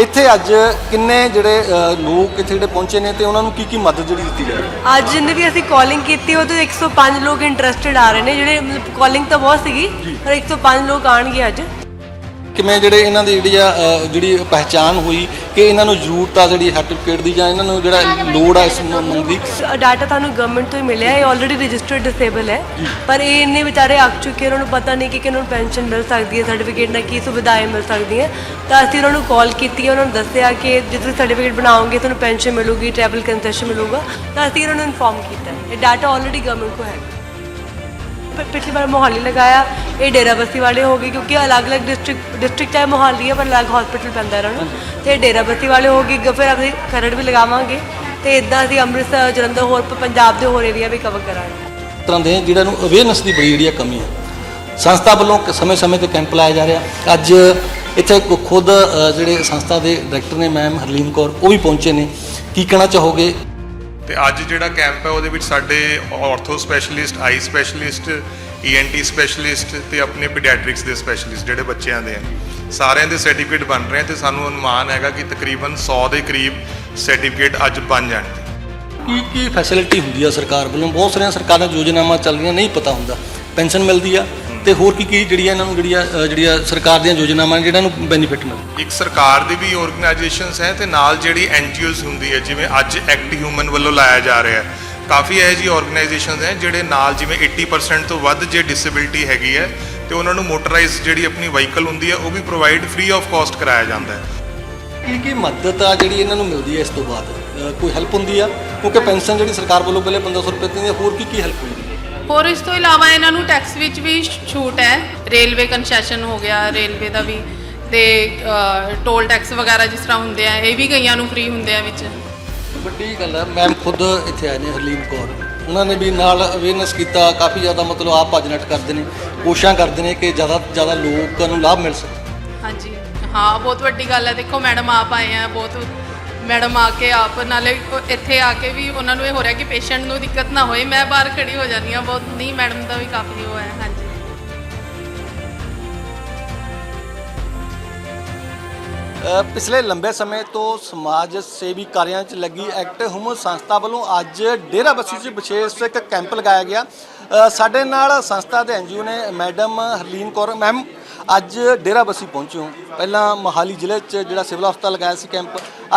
ਇੱਥੇ ਅੱਜ ਕਿੰਨੇ ਜਿਹੜੇ ਅ, ਲੋਕ ਇੱਥੇ ਜਿਹੜੇ ਪਹੁੰਚੇ ਨੇ ਤੇ ਉਹਨਾਂ ਨੂੰ ਕੀ ਕੀ ਮਦਦ ਜਿਹੜੀ ਦਿੱਤੀ ਜਾ ਰਹੀ ਹੈ? ਅੱਜ ਜਿੰਨੇ ਵੀ ਅਸੀਂ ਕਾਲਿੰਗ ਕੀਤੀ ਉਹ ਤੋਂ 105 ਲੋਕ ਇੰਟਰਸਟਿਡ ਆ ਰਹੇ ਨੇ ਜਿਹੜੇ ਕਾਲਿੰਗ ਤਾਂ ਬਹੁਤ ਸੀਗੀ ਪਰ 105 ਲੋਕ ਆਣਗੇ ਅੱਜ। ਕਿਵੇਂ ਜਿਹੜੇ ਇਹਨਾਂ ਦੀ ਜਿਹੜੀ ਆ ਅ, ਜਿਹੜੀ ਪਹਿਚਾਨ ਹੋਈ ਕਿ ਇਹਨਾਂ ਨੂੰ ਜ਼ਰੂਰਤ ਆ ਜਿਹੜੀ ਸਰਟੀਫਿਕੇਟ ਦੀ ਜਾਂ ਇਹਨਾਂ ਨੂੰ ਜਿਹੜਾ ਲੋੜ ਆ ਇਸ ਮੰਗ ਦੀ ਡਾਟਾ ਤੁਹਾਨੂੰ ਗਵਰਨਮੈਂਟ ਤੋਂ ਹੀ ਮਿਲਿਆ ਇਹ ਆਲਰੇਡੀ ਰਜਿਸਟਰਡ ਡਿਸੇਬਲ ਹੈ। ਪਰ ਇਹ ਇੰਨੇ ਵਿਚਾਰੇ ਅੱਕ ਚੁੱਕੇ ਉਹਨਾਂ ਨੂੰ ਪਤਾ ਨਹੀਂ ਕਿ ਕਿਹਨੂੰ ਪੈਨਸ਼ਨ ਮਿਲ ਸਕਦੀ ਹੈ ਸਰਟੀਫਿਕੇਟ ਨਾਲ ਕੀ ਸੁਵਿਧਾएं ਮਿਲ ਸਕਦੀਆਂ ਤਾਂ ਅਸੀਂ ਉਹਨਾਂ ਨੂੰ ਕਾਲ ਕੀਤੀ ਉਹਨਾਂ ਨੂੰ ਦੱਸਿਆ ਕਿ ਜੇ ਤੁਸੀਂ ਸਰਟੀਫਿਕੇਟ ਬਣਾਓਗੇ ਤੁਹਾਨੂੰ ਪੈਨਸ਼ਨ ਮਿਲੂਗੀ ਟਰੈਵਲ ਕੰਸੈਸ਼ਨ ਮਿਲੂਗਾ। ਤਾਂ ਅਸੀਂ ਉਹਨਾਂ ਨੂੰ ਇਨਫੋਰਮ ਕੀਤਾ ਇਹ ਡਾਟਾ ਆਲਰੇਡੀ ਗਵਰਨਮੈਂਟ ਕੋ ਹੈ ਪਿਛਲੀ ਵਾਰ ਮੋਹਾਲੀ ਲਗਾਇਆ ਇਹ ਡੇਰਾਬੱਸੀ ਵਾਲੇ ਹੋ ਗਏ ਕਿਉਂਕਿ ਅਲੱਗ-ਅਲੱਗ ਡਿਸਟ੍ਰਿਕਟ ਡਿਸਟ੍ਰਿਕਟ ਚਾਹੇ ਮੋਹਾਲੀ ਹੈ ਪਰ ਅਲੱਗ ਹਸਪੀਟਲ ਪੈਂਦਾ ਇਹਨਾਂ ਨੂੰ। ਤੇ ਇਹ ਵਾਲੇ ਹੋ ਗਏ ਗ- ਫਿਰ ਅਸੀਂ ਖਰੜ ਵੀ ਲਗਾਵਾਂਗੇ। ਤੇ ਇਦਾਂ ਅਸੀਂ ਅੰਮ੍ਰਿਤਸਰ ਜਲੰਧਰ ਹੋਰ ਪ- ਪੰਜਾਬ ਦੇ ਹੋਰ ਏਰੀਆ ਵੀ ਕਵਰ ਕਰਾਂਗੇ। ਤਰ੍ਹਾਂ ਦੇ ਜਿਹੜਾ ਨੂੰ ਅਵੇਅਰਨੈਸ ਦੀ ਬੜੀ ਜਿਹੜੀ ਆ ਕਮੀ ਹੈ ਸੰਸਥਾ ਵੱਲੋਂ ਸਮੇਂ-ਸਮੇਂ ਤੇ ਕੈਂਪ ਲਾਇਆ ਜਾ ਰਿਹਾ। ਅੱਜ ਇੱਥੇ ਕੋ- ਖੁਦ ਅ, ਜਿਹੜੇ ਸੰਸਥਾ ਦੇ ਡਾਇਰੈਕਟਰ ਨੇ ਮੈਮ ਹਰਲੀਨ ਕੌਰ ਉਹ ਵੀ ਪਹੁੰਚੇ ਨੇ। ਕੀ ਕਹਿਣਾ ਚਾਹੋਗੇ? ਤੇ ਅੱਜ ਜਿਹੜਾ ਕੈਂਪ ਹੈ, ਉਹਦੇ ਵਿੱਚ ਸਾਡੇ ortho specialist eye specialist ENT specialist ਤੇ ਆਪਣੇ ਪੀਡੀਆਟ੍ਰਿਕਸ ਦੇ ਸਪੈਸ਼ਲਿਸਟ ਜਿਹੜੇ ਬੱਚਿਆਂ ਦੇ ਆ। ਸਾਰਿਆਂ ਦੇ ਸਰਟੀਫਿਕੇਟ ਬਣ ਰਹੇ ਆ ਤੇ ਸਾਨੂੰ ਅਨੁਮਾਨ ਹੈਗਾ ਕਿ ਤਕਰੀਬਨ 100 ਦੇ ਕਰੀਬ ਸਰਟੀਫਿਕੇਟ ਅੱਜ ਬਣ ਜਾਣਗੇ ਕੀ ਕੀ ਫੈਸਿਲਿਟੀ ਹੁੰਦੀ ਆ ਸਰਕਾਰ ਵੱਲੋਂ? ਬਹੁਤ ਸਾਰੀਆਂ ਸਰਕਾਰਾਂ ਯੋਜਨਾਵਾਂ ਚੱਲ ਰਹੀਆਂ, ਨਹੀਂ ਪਤਾ ਹੁੰਦਾ। ਪੈਨਸ਼ਨ ਮਿਲਦੀ ਆ ਤੇ ਹੋਰ ਕੀ ਕੀ ਜਿਹੜੀਆਂ ਇਹਨਾਂ ਨੂੰ ਜਿਹੜੀਆਂ ਅ, ਜਿਹੜੀਆਂ ਸਰਕਾਰ ਦੀਆਂ ਯੋਜਨਾਵਾਂ ਨੇ ਜਿਹੜਾਂ ਨੂੰ ਬੈਨੀਫਿਟ ਮਿਲਦਾ ਇੱਕ ਸਰਕਾਰ ਦੀ ਵੀ ਆਰਗੇਨਾਈਜੇਸ਼ਨਸ ਹੈ ਤੇ ਨਾਲ ਜਿਹੜੀ ਐਨਜੀਓਜ਼ ਹੁੰਦੀ ਹੈ ਜਿਵੇਂ ਅੱਜ ਐਕਟ ਹਿਊਮਨ ਵੱਲੋਂ ਲਾਇਆ ਜਾ ਰਿਹਾ ਹੈ। ਕਾਫੀ ਇਹੋ ਜਿਹੀ ਆਰਗੇਨਾਈਜੇਸ਼ਨਸ ਹੈ ਜਿਹੜੇ ਨਾਲ ਜਿਵੇਂ 80% ਤੋਂ ਵੱਧ ਜੇ ਡਿਸੇਬਿਲਟੀ ਹੈਗੀ ਹੈ ਤੇ ਉਹਨਾਂ ਨੂੰ ਮੋਟਰਾਈਜ਼ ਜਿਹੜੀ ਆਪਣੀ ਵਹੀਕਲ ਹੁੰਦੀ ਹੈ ਉਹ ਵੀ ਪ੍ਰੋਵਾਈਡ ਫ੍ਰੀ ਆਫ ਕਾਸਟ ਕਰਾਇਆ ਜਾਂਦਾ ਹੈ। ਕੀ ਕੀ ਮਦਦ ਆ ਜਿਹੜੀ ਇਹਨਾਂ ਨੂੰ ਮਿਲਦੀ ਹੈ ਇਸ ਤੋਂ ਬਾਅਦ? ਅ, ਕੋਈ ਹੈਲਪ ਹੁੰਦੀ ਆ? ਕਿਉਂਕਿ ਪੈਨਸ਼ਨ ਜਿਹੜੀ ਸਰਕਾਰ ਵੱਲੋਂ ਪਹਿਲੇ 1500 ਰੁਪਏ ਦਿੰਦੀ ਆ ਹੋਰ ਕੀ ਕੀ ਹੈਲਪ ਹੁੰਦੀ ਹੈ ਹੋਰ ਇਸ ਤੋਂ ਇਲਾਵਾ ਇਹਨਾਂ ਨੂੰ ਟੈਕਸ ਵਿੱਚ ਵੀ ਛੂਟ ਹੈ। ਰੇਲਵੇ ਕਨਸੈਸ਼ਨ ਹੋ ਗਿਆ ਰੇਲਵੇ ਦਾ ਵੀ ਤੇ ਟੋਲ ਟੈਕਸ ਵਗੈਰਾ ਜਿਸ ਤਰ੍ਹਾਂ ਹੁੰਦੇ ਆ ਇਹ ਵੀ ਕਈਆਂ ਨੂੰ ਫ੍ਰੀ ਹੁੰਦੇ ਆ ਵਿੱਚ। ਵੱਡੀ ਗੱਲ ਹੈ ਮੈਮ ਖੁਦ ਇੱਥੇ ਆਏ ਨੇ ਹਰਲੀਨ ਕੌਰ। ਉਹਨਾਂ ਨੇ ਵੀ ਨਾਲ ਅਵੇਅਰਨੈਸ ਕੀਤਾ ਕਾਫੀ ਜ਼ਿਆਦਾ ਮਤਲਬ ਆਪ ਨੱਠ ਕਰਦੇ ਨੇ ਕੋਸ਼ਿਸ਼ਾਂ ਕਰਦੇ ਨੇ ਕਿ ਜ਼ਿਆਦਾ ਜ਼ਿਆਦਾ ਲੋਕਾਂ ਨੂੰ ਲਾਭ ਮਿਲ ਸਕੇ। ਹਾਂਜੀ। ਹਾਂ ਬਹੁਤ ਵੱਡੀ ਗੱਲ ਹੈ। ਦੇਖੋ ਮੈਡਮ ਆਪ ਆਏ ਆ ਬਹੁਤ ਮੈਡਮ ਆ ਕੇ ਆਪ ਨਾਲੇ ਉਹ ਇੱਥੇ ਆ ਕੇ ਵੀ ਉਹਨਾਂ ਨੂੰ ਇਹ ਹੋ ਰਿਹਾ ਕਿ ਪੇਸ਼ੈਂਟ ਨੂੰ ਦਿੱਕਤ ਨਾ ਹੋਏ। ਮੈਂ ਬਾਹਰ ਖੜੀ ਹੋ ਜਾਂਦੀ ਹਾਂ ਬਹੁਤ। ਨਹੀਂ ਮੈਡਮ ਦਾ ਵੀ ਕਾਫੀ ਉਹ ਹੈ ਹਾਂਜੀ। ਅ, ਪਿਛਲੇ ਲੰਬੇ ਸਮੇਂ ਤੋਂ ਸਮਾਜ ਸੇਵੀ ਕਾਰਿਆਂ 'ਚ ਲੱਗੀ ਐਕਟ ਹਿਊਮਨ ਸੰਸਥਾ ਵੱਲੋਂ ਅੱਜ ਡੇਰਾ ਬੱਸੀ 'ਚ ਵਿਸ਼ੇਸ਼ ਇੱਕ ਕੈਂਪ ਲਗਾਇਆ ਗਿਆ। ਅ, ਸਾਡੇ ਨਾਲ ਸੰਸਥਾ ਦੇ ਐਨਜੀਓ ਨੇ ਮੈਡਮ ਹਰਲੀਨ ਕੌਰ। ਮੈਮ ਅੱਜ ਡੇਰਾ ਬੱਸੀ ਪਹੁੰਚੇ ਹੋ। ਪਹਿਲਾਂ ਮੋਹਾਲੀ ਜ਼ਿਲ੍ਹੇ 'ਚ ਜਿਹੜਾ ਸਿਵਲ ਹਸਪਤਾਲ ਲਗਾਇਆ ਸੀ ਕੈਂਪ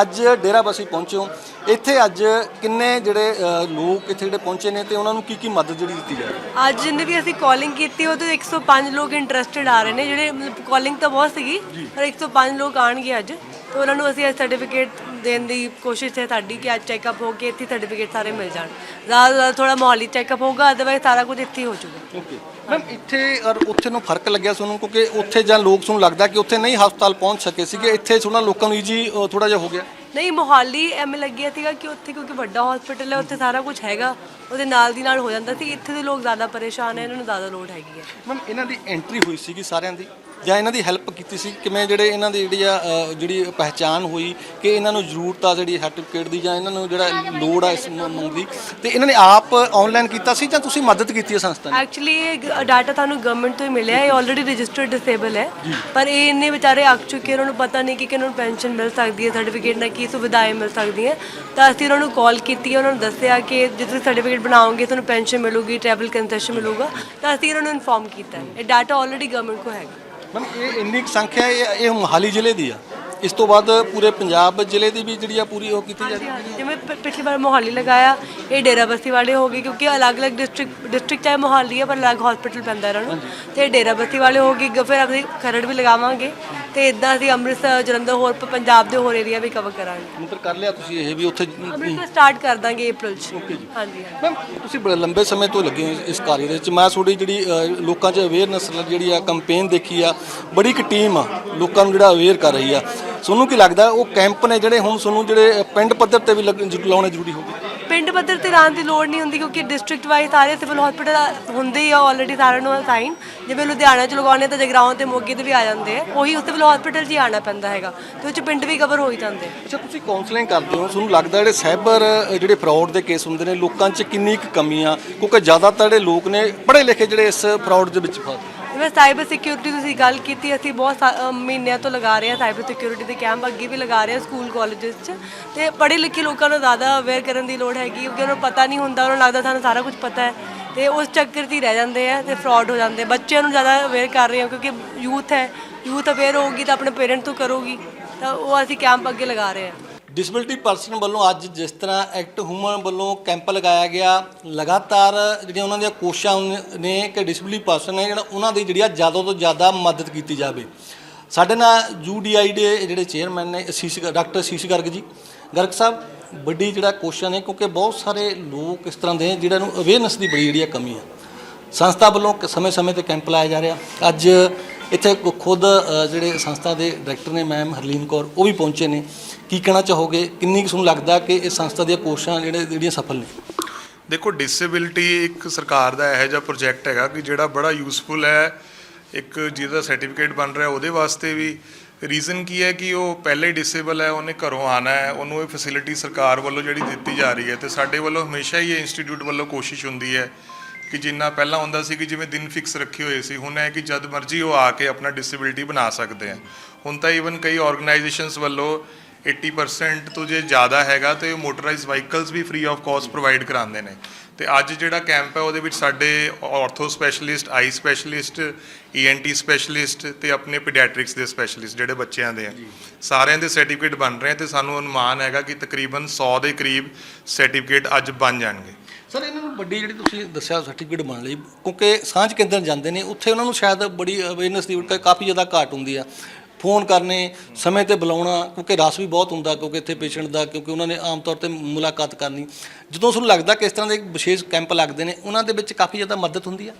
ਅੱਜ ਡੇਰਾ ਬੱਸੀ ਪਹੁੰਚੇ ਹੋ। ਇੱਥੇ ਅੱਜ ਕਿੰਨੇ ਜਿਹੜੇ ਅ, ਲੋਕ ਇੱਥੇ ਜਿਹੜੇ ਪਹੁੰਚੇ ਨੇ ਤੇ ਉਹਨਾਂ ਨੂੰ ਕੀ ਕੀ ਮਦਦ ਜਿਹੜੀ ਦਿੱਤੀ ਜਾ ਰਹੀ ਹੈ? ਅੱਜ ਜਿੰਨੇ ਵੀ ਅਸੀਂ ਕਾਲਿੰਗ ਕੀਤੀ ਉਹ ਤੋਂ 105 ਲੋਕ ਇੰਟਰਸਟਿਡ ਆ ਰਹੇ ਨੇ ਜਿਹੜੇ ਕਾਲਿੰਗ ਤਾਂ ਬਹੁਤ ਸੀਗੀ ਪਰ 105 ਲੋਕ ਆਣਗੇ ਅੱਜ। ਤੇ ਉਹਨਾਂ ਨੂੰ ਅਸੀਂ ਅੱਜ ਸਰਟੀਫਿਕੇਟ ਦੇਣ ਦੀ ਕੋਸ਼ਿਸ਼ ਹੈ ਸਾਡੀ ਕਿ ਅੱਜ ਚੈੱਕਅਪ ਹੋ ਕੇ ਇੱਥੇ ਸਰਟੀਫਿਕੇਟ ਸਾਰੇ ਮਿਲ ਜਾਣ। ਜ਼ਿਆਦਾ ਤੋਂ ਜ਼ਿਆਦਾ ਥੋੜਾ ਮੋਹਾਲੀ ਚੈੱਕਅਪ ਹੋਊਗਾ ਅਦਰਵਾਈਜ਼ ਸਾਰਾ ਕੁਝ ਇੱਥੇ ਹੀ ਹੋ ਜਾਊਗਾ। ਓਕੇ ਮੈਮ ਇੱਥੇ ਔਰ ਉੱਥੇ ਨੂੰ ਫ਼ਰਕ ਲੱਗਿਆ ਤੁਹਾਨੂੰ? ਕਿਉਂਕਿ ਉੱਥੇ ਜਾਂ ਲੋਕ ਤੁਹਾਨੂੰ ਲੱਗਦਾ ਕਿ ਉੱਥੇ ਨਹੀਂ ਹਸਪਤਾਲ ਪਹੁੰਚ ਸਕੇ ਸੀਗੇ ਇੱਥੇ ਥੋੜਾ ਲੋਕਾਂ ਨੂੰ ਈਜੀ ਥੋੜਾ ਜਿਹਾ ਹੋ ਗਿਆ। ਨਹੀਂ, ਮੋਹਾਲੀ ਐਵੇਂ ਲੱਗਿਆ ਸੀਗਾ ਕਿ ਉੱਥੇ ਕਿਉਂਕਿ ਵੱਡਾ ਹਸਪੀਟਲ ਹੈ, ਉੱਥੇ ਸਾਰਾ ਕੁਝ ਹੈਗਾ, ਉਹਦੇ ਨਾਲ ਦੀ ਨਾਲ ਹੋ ਜਾਂਦਾ ਸੀ। ਇੱਥੇ ਦੇ ਲੋਕ ਜ਼ਿਆਦਾ ਪਰੇਸ਼ਾਨ ਹੈ, ਇਹਨਾਂ ਨੂੰ ਜ਼ਿਆਦਾ ਲੋਡ ਹੈਗੀ ਹੈ। ਮੈਮ ਇਹਨਾਂ ਦੀ ਐਂਟਰੀ ਹੋਈ ਸੀਗੀ ਸਾਰਿਆਂ ਦੀ? ਜਾਂ ਇਹਨਾਂ ਦੀ ਹੈਲਪ ਕੀਤੀ ਸੀ? ਕਿਵੇਂ ਜਿਹੜੇ ਇਹਨਾਂ ਦੀ ਜਿਹੜੀ ਆ ਅ, ਜਿਹੜੀ ਪਹਿਚਾਨ ਹੋਈ ਕਿ ਇਹਨਾਂ ਨੂੰ ਜ਼ਰੂਰਤ ਆ ਜਿਹੜੀ ਸਰਟੀਫਿਕੇਟ ਦੀ ਜਾਂ ਇਹਨਾਂ ਨੂੰ ਜਿਹੜਾ ਲੋੜ ਆ ਇਸ ਮੰਗ ਦੀ? ਤੇ ਇਹਨਾਂ ਨੇ ਆਪ ਆਨਲਾਈਨ ਕੀਤਾ ਸੀ ਜਾਂ ਤੁਸੀਂ ਮਦਦ ਕੀਤੀ ਹੈ ਸੰਸਥਾ ਨੇ? ਐਕਚੁਅਲੀ ਇਹ ਡਾਟਾ ਤੁਹਾਨੂੰ ਗਵਰਨਮੈਂਟ ਤੋਂ ਹੀ ਮਿਲਿਆ। ਇਹ ਆਲਰੇਡੀ ਰਜਿਸਟਰਡ ਡਿਸੇਬਲ ਹੈ। ਪਰ ਇਹ ਇੰਨੇ ਵਿਚਾਰੇ ਅੱਕ ਚੁੱਕੇ ਉਹਨਾਂ ਨੂੰ ਪਤਾ ਨਹੀਂ ਕਿ ਕਿਹਨੂੰ ਪੈਨਸ਼ਨ ਮਿਲ ਸਕਦੀ ਹੈ ਸਰਟੀਫਿਕੇਟ ਨਾਲ ਕੀ ਸੁਵਿਧਾएं ਮਿਲ ਸਕਦੀਆਂ। ਤਾਂ ਅਸੀਂ ਉਹਨਾਂ ਨੂੰ ਕਾਲ ਕੀਤੀ ਉਹਨਾਂ ਨੂੰ ਦੱਸਿਆ ਕਿ ਜੇ ਤੁਸੀਂ ਸਰਟੀਫਿਕੇਟ ਬਣਾਓਗੇ ਤੁਹਾਨੂੰ ਪੈਨਸ਼ਨ ਮਿਲੂਗੀ ਟਰੈਵਲ ਕੰਸੈਸ਼ਨ ਮਿਲੂਗਾ। ਤਾਂ ਅਸੀਂ ਉਹਨਾਂ ਨੂੰ ਇਨਫੋਰਮ ਕੀਤਾ ਇਹ ਡਾਟਾ ਆਲਰੇਡੀ ਗਵਰਨਮੈਂਟ ਕੋ ਹੈਗਾ। ਮੈਮ ਇਹ ਇੰਨੀ ਕੁ ਸੰਖਿਆ ਇਹ ਇਹ ਮੋਹਾਲੀ ਜ਼ਿਲ੍ਹੇ ਦੀ ਆ ਇਸ ਤੋਂ ਬਾਅਦ ਪੂਰੇ ਪੰਜਾਬ ਜ਼ਿਲ੍ਹੇ ਦੀ ਵੀ ਜਿਹੜੀ ਆ ਪੂਰੀ ਉਹ ਕੀਤੀ ਜਾ ਰਹੀ ਹੈ। ਜਿਵੇਂ ਪ- ਪਿਛਲੀ ਵਾਰ ਮੋਹਾਲੀ ਲਗਾਇਆ ਇਹ ਡੇਰਾ ਬਸੀ ਵਾਲੇ ਹੋ ਗਏ ਕਿਉਂਕਿ ਅਲੱਗ-ਅਲੱਗ ਡਿਸਟ੍ਰਿਕਟ ਡਿਸਟ੍ਰਿਕਟ ਚਾਹੇ ਮੋਹਾਲੀ ਹੈ ਪਰ ਅਲੱਗ ਹਸਪੀਟਲ ਪੈਂਦਾ ਇਹਨਾਂ ਨੂੰ। ਤੇ ਇਹ ਡੇਰਾ ਬਸੀ ਵਾਲੇ ਹੋ ਗਏ ਗ- ਫਿਰ ਅਸੀਂ ਖਰੜ ਵੀ ਲਗਾਵਾਂਗੇ। ਤੇ ਇਦਾਂ ਅਸੀਂ ਅੰਮ੍ਰਿਤਸਰ ਜਲੰਧਰ ਹੋਰ ਪ- ਪੰਜਾਬ ਦੇ ਹੋਰ ਏਰੀਆ ਵੀ ਕਵਰ ਕਰਾਂਗੇ। ਮਤਲਬ ਕਰ ਲਿਆ ਤੁਸੀਂ ਇਹ ਵੀ ਉੱਥੇ ਅੰਮ੍ਰਿਤਸਰ ਸਟਾਰਟ ਕਰ ਦਾਂਗੇ April ਚ। ਹਾਂਜੀ ਹਾਂਜੀ। ਮੈਮ ਤੁਸੀਂ ਬੜੇ ਲੰਬੇ ਸਮੇਂ ਤੋਂ ਲੱਗੇ ਹੋ ਇਸ ਕਾਰਜ ਦੇ ਵਿੱਚ। ਮੈਂ ਤੁਹਾਡੀ ਜਿਹੜੀ ਅ, ਲੋਕਾਂ 'ਚ ਅਵੇਅਰਨੈਸ ਜਿਹੜੀ ਆ ਕੰਪੇਨ ਦੇਖੀ ਆ ਬੜੀ ਇੱਕ ਟੀਮ ਆ ਲੋਕਾਂ ਨੂੰ ਜਿਹੜਾ ਅਵੇਅਰ ਕਰ ਰਹੀ ਆ। ਤੁਹਾਨੂੰ ਕੀ ਲੱਗਦਾ ਉਹ ਕੈਂਪ ਨੇ ਜਿਹੜੇ ਹੁਣ ਤੁਹਾਨੂੰ ਜਿਹੜੇ ਪਿੰਡ ਪੱਧਰ ਤੇ ਵੀ ਲਾਉਣੇ ਜ਼ਰੂਰੀ ਹੋਊਗੇ ਪਿੰਡ ਪੱਧਰ ਤੇ ਲਾਉਣ ਦੀ ਲੋੜ ਨਹੀਂ ਹੁੰਦੀ ਕਿਉਂਕਿ ਡਿਸਟ੍ਰਿਕਟ ਵਾਈਜ਼ ਸਾਰੇ ਸਿਵਲ ਹਸਪੀਟਲ ਹੁੰਦੇ ਹੀ ਆ ਆਲਰੇਡੀ ਸਾਰਿਆਂ ਨੂੰ ਅਸਾਈਨ ਜਿਵੇਂ ਲੁਧਿਆਣਾ ਚ ਲਗਾਉਣੇ ਤਾਂ ਜਗਰਾਉਂ ਤੇ ਮੋਗੇ ਤੇ ਵੀ ਆ ਜਾਂਦੇ ਆ। ਉਹੀ ਉਸ ਸਿਵਲ ਹਸਪੀਟਲ 'ਚ ਹੀ ਆਉਣਾ ਪੈਂਦਾ ਹੈਗਾ। ਤੇ ਉਹ 'ਚ ਪਿੰਡ ਵੀ ਕਵਰ ਹੋ ਹੀ ਜਾਂਦੇ ਅੱਛਾ ਤੁਸੀਂ ਕਾਉਂਸਲਿੰਗ ਕਰਦੇ ਹੋ। ਤੁਹਾਨੂੰ ਲੱਗਦਾ ਜਿਹੜੇ ਸਾਈਬਰ ਜਿਹੜੇ ਫਰਾਡ ਦੇ ਕੇਸ ਹੁੰਦੇ ਨੇ ਲੋਕਾਂ 'ਚ ਕਿੰਨੀ ਕੁ ਕਮੀ ਆ? ਕਿਉਂਕਿ ਜ਼ਿਆਦਾਤਰ ਜਿਹੜੇ ਲੋਕ ਨੇ ਪੜ੍ਹੇ ਲਿਖੇ ਜਿਹੜੇ ਇਸ ਫਰਾਡ ਦੇ ਵਿੱਚ ਫਸਦੇ ਜਿਵੇਂ ਸਾਈਬਰ ਸਿਕਿਉਰਿਟੀ ਤੁਸੀਂ ਗੱਲ ਕੀਤੀ ਅਸੀਂ ਬਹੁਤ ਸਾ- ਅ, ਮਹੀਨਿਆਂ ਤੋਂ ਲਗਾ ਰਹੇ ਹਾਂ ਸਾਈਬਰ ਸਿਕਿਉਰਿਟੀ ਦੇ ਕੈਂਪ ਅੱਗੇ ਵੀ ਲਗਾ ਰਹੇ ਹਾਂ ਸਕੂਲ ਕਾਲਜਸ 'ਚ। ਤੇ ਪੜ੍ਹੇ ਲਿਖੇ ਲੋਕਾਂ ਨੂੰ ਜ਼ਿਆਦਾ ਅਵੇਅਰ ਕਰਨ ਦੀ ਲੋੜ ਹੈਗੀ ਕਿਉਂਕਿ ਉਹਨਾਂ ਨੂੰ ਪਤਾ ਨਹੀਂ ਹੁੰਦਾ ਉਹਨਾਂ ਨੂੰ ਲੱਗਦਾ ਸਾਨੂੰ ਸਾਰਾ ਕੁਝ ਪਤਾ ਹੈ। ਤੇ ਉਸ ਚੱਕਰ 'ਚ ਹੀ ਰਹਿ ਜਾਂਦੇ ਆ ਤੇ ਫਰਾਡ ਹੋ ਜਾਂਦੇ ਬੱਚਿਆਂ ਨੂੰ ਜ਼ਿਆਦਾ ਅਵੇਅਰ ਕਰ ਰਹੇ ਹਾਂ ਕਿਉਂਕਿ ਯੂਥ ਹੈ ਯੂਥ ਅਵੇਅਰ ਹੋਊਗੀ ਤਾਂ ਆਪਣੇ ਪੇਰੈਂਟ ਤੋਂ ਕਰੂਗੀ ਤਾਂ ਉਹ ਅਸੀਂ ਕੈਂਪ ਅੱਗੇ ਲਗਾ ਰਹੇ ਹਾਂ। ਡਿਸੇਬਿਲਟੀ ਪਰਸਨ ਵੱਲੋਂ ਅੱਜ ਜਿਸ ਤਰ੍ਹਾਂ ਐਕਟ ਹਿਊਮਨ ਵੱਲੋਂ ਕੈਂਪ ਲਗਾਇਆ ਗਿਆ, ਲਗਾਤਾਰ ਜਿਹੜੀਆਂ ਉਹਨਾਂ ਦੀਆਂ ਕੋਸ਼ਿਸ਼ਾਂ ਨੇ ਕਿ ਡਿਸੇਬਿਲਟੀ ਪਰਸਨ ਨੇ ਜਿਹੜਾ ਉਹਨਾਂ ਦੀ ਜਿਹੜੀ ਆ ਜ਼ਿਆਦਾ ਤੋਂ ਜ਼ਿਆਦਾ ਮਦਦ ਕੀਤੀ ਜਾਵੇ। ਸਾਡੇ ਨਾਲ ਯੂਡੀਆਈ ਦੇ ਜਿਹੜੇ ਚੇਅਰਮੈਨ ਨੇ, ਅਸੀਸ, ਡਾਕਟਰ ਅਸੀਸ ਗਰਗ ਜੀ। ਗਰਗ ਸਾਹਿਬ, ਵੱਡੀ ਜਿਹੜਾ ਕੋਸ਼ਿਸ਼ਾਂ ਨੇ, ਕਿਉਂਕਿ ਬਹੁਤ ਸਾਰੇ ਲੋਕ ਇਸ ਤਰ੍ਹਾਂ ਦੇ ਨੇ ਜਿਹੜਾ ਨੂੰ ਅਵੇਅਰਨੈਸ ਦੀ ਬੜੀ ਜਿਹੜੀ ਆ ਕਮੀ ਆ। ਸੰਸਥਾ ਵੱਲੋਂ ਸਮੇਂ-ਸਮੇਂ ਤੇ ਕੈਂਪ ਲਾਇਆ ਜਾ ਰਿਹਾ। ਅੱਜ ਇੱਥੇ ਖੁਦ ਜਿਹੜੇ ਸੰਸਥਾ ਦੇ ਡਾਇਰੈਕਟਰ ਨੇ ਮੈਮ ਹਰਲੀਨ ਕੌਰ, ਉਹ ਵੀ ਪਹੁੰਚੇ ਨੇ। ਕੀ ਕਹਿਣਾ ਚਾਹੋਗੇ? ਕਿੰਨੀ ਕੁ ਤੁਹਾਨੂੰ ਲੱਗਦਾ ਕਿ ਇਹ ਸੰਸਥਾ ਦੀਆਂ ਕੋਸ਼ਿਸ਼ਾਂ ਜਿਹੜੇ, ਜਿਹੜੀਆਂ ਸਫਲ ਨੇ? ਦੇਖੋ ਡਿਸੇਬਿਲਟੀ ਇੱਕ ਸਰਕਾਰ ਦਾ ਇਹੋ ਜਿਹਾ ਪ੍ਰੋਜੈਕਟ ਹੈਗਾ ਕਿ ਜਿਹੜਾ ਬੜਾ ਯੂਸਫੁਲ ਹੈ, ਇੱਕ ਜਿਹਦਾ ਸਰਟੀਫਿਕੇਟ ਬਣ ਰਿਹਾ, ਉਹਦੇ ਵਾਸਤੇ ਵੀ। ਰੀਜ਼ਨ ਕੀ ਹੈ ਕਿ ਉਹ ਪਹਿਲੇ ਹੀ ਡਿਸੇਬਲ ਹੈ, ਉਹਨੇ ਘਰੋਂ ਆਣਾ ਹੈ, ਉਹਨੂੰ ਇਹ ਫੈਸਿਲਿਟੀ ਸਰਕਾਰ ਵੱਲੋਂ ਜਿਹੜੀ ਦਿੱਤੀ ਜਾ ਰਹੀ ਹੈ, ਤੇ ਸਾਡੇ ਵੱਲੋਂ ਹਮੇਸ਼ਾ ਹੀ ਇਹ ਇੰਸਟੀਚਿਊਟ ਵੱਲੋਂ ਕੋਸ਼ਿਸ਼ ਹੁੰਦੀ ਹੈ ਕਿ ਜਿੰਨਾ ਪਹਿਲਾਂ ਹੁੰਦਾ ਸੀ ਕਿ ਜਿਵੇਂ ਦਿਨ ਫਿਕਸ ਰੱਖੇ ਹੋਏ ਸੀ ਹੁਣ ਹੈ ਕਿ ਜਦ ਮਰਜ਼ੀ ਉਹ ਆ ਕੇ ਆਪਣਾ ਡਿਸੇਬਿਲਟੀ ਬਣਾ ਸਕਦੇ ਆ। ਹੁਣ ਤਾਂ ਈਵਨ ਕਈ ਆਰਗੇਨਾਈਜੇਸ਼ਨਸ ਵੱਲੋਂ 80% ਤੋਂ ਜੇ ਜ਼ਿਆਦਾ ਹੈਗਾ ਤੇ ਮੋਟਰਾਈਜ਼ਡ ਵਾਹੀਕਲਸ ਵੀ ਫ੍ਰੀ ਆਫ ਕਾਸਟ ਪ੍ਰੋਵਾਈਡ ਕਰਾਉਂਦੇ ਨੇ। ਤੇ ਅੱਜ ਜਿਹੜਾ ਕੈਂਪ ਹੈ ਉਹਦੇ ਵਿੱਚ ਸਾਡੇ ortho specialist eye specialist ENT specialist ਤੇ ਆਪਣੇ ਪੀਡੀਆਟ੍ਰਿਕਸ ਦੇ ਸਪੈਸ਼ਲਿਸਟ ਜਿਹੜੇ ਬੱਚਿਆਂ ਦੇ ਆ ਸਾਰਿਆਂ ਦੇ ਸਰਟੀਫਿਕੇਟ ਬਣ ਰਹੇ ਤੇ ਸਾਨੂੰ ਅਨੁਮਾਨ ਹੈਗਾ ਕਿ ਤਕਰੀਬਨ 100 ਦੇ ਕਰੀਬ ਸਰਟੀਫਿਕੇਟ ਅੱਜ ਬਣ ਜਾਣਗੇ। ਸਰ, ਇਹਨਾਂ ਨੂੰ ਵੱਡੀ ਜਿਹੜੀ ਤੁਸੀਂ ਦੱਸਿਆ ਸਰਟੀਫਿਕੇਟ ਬਣ ਲਈ, ਕਿਉਂਕਿ ਸਾਂਝ ਕੇਂਦਰ ਜਾਂਦੇ ਨੇ, ਉੱਥੇ ਉਹਨਾਂ ਨੂੰ ਸ਼ਾਇਦ ਬੜੀ ਅਵੇਅਰਨੈਸ ਦੀ ਕਾਫੀ ਜ਼ਿਆਦਾ ਘਾਟ ਹੁੰਦੀ ਆ। ਫੋਨ ਕਰਨੇ, ਸਮੇਂ ਤੇ ਬੁਲਾਉਣਾ, ਕਿਉਂਕਿ ਰਸ ਵੀ ਬਹੁਤ ਹੁੰਦਾ, ਕਿਉਂਕਿ ਇੱਥੇ ਪੇਸ਼ੈਂਟ ਦਾ, ਕਿਉਂਕਿ ਉਹਨਾਂ ਨੇ ਆਮ ਤੌਰ ਤੇ ਮੁਲਾਕਾਤ ਕਰਨੀ। ਜਦੋਂ ਤੁਹਾਨੂੰ ਲੱਗਦਾ ਕਿ ਇਸ ਤਰ੍ਹਾਂ ਦੇ ਵਿਸ਼ੇਸ਼ ਕੈਂਪ ਲੱਗਦੇ ਨੇ, ਉਹਨਾਂ ਦੇ ਵਿੱਚ ਕਾਫੀ ਜ਼ਿਆਦਾ ਮਦਦ ਹੁੰਦੀ ਆ?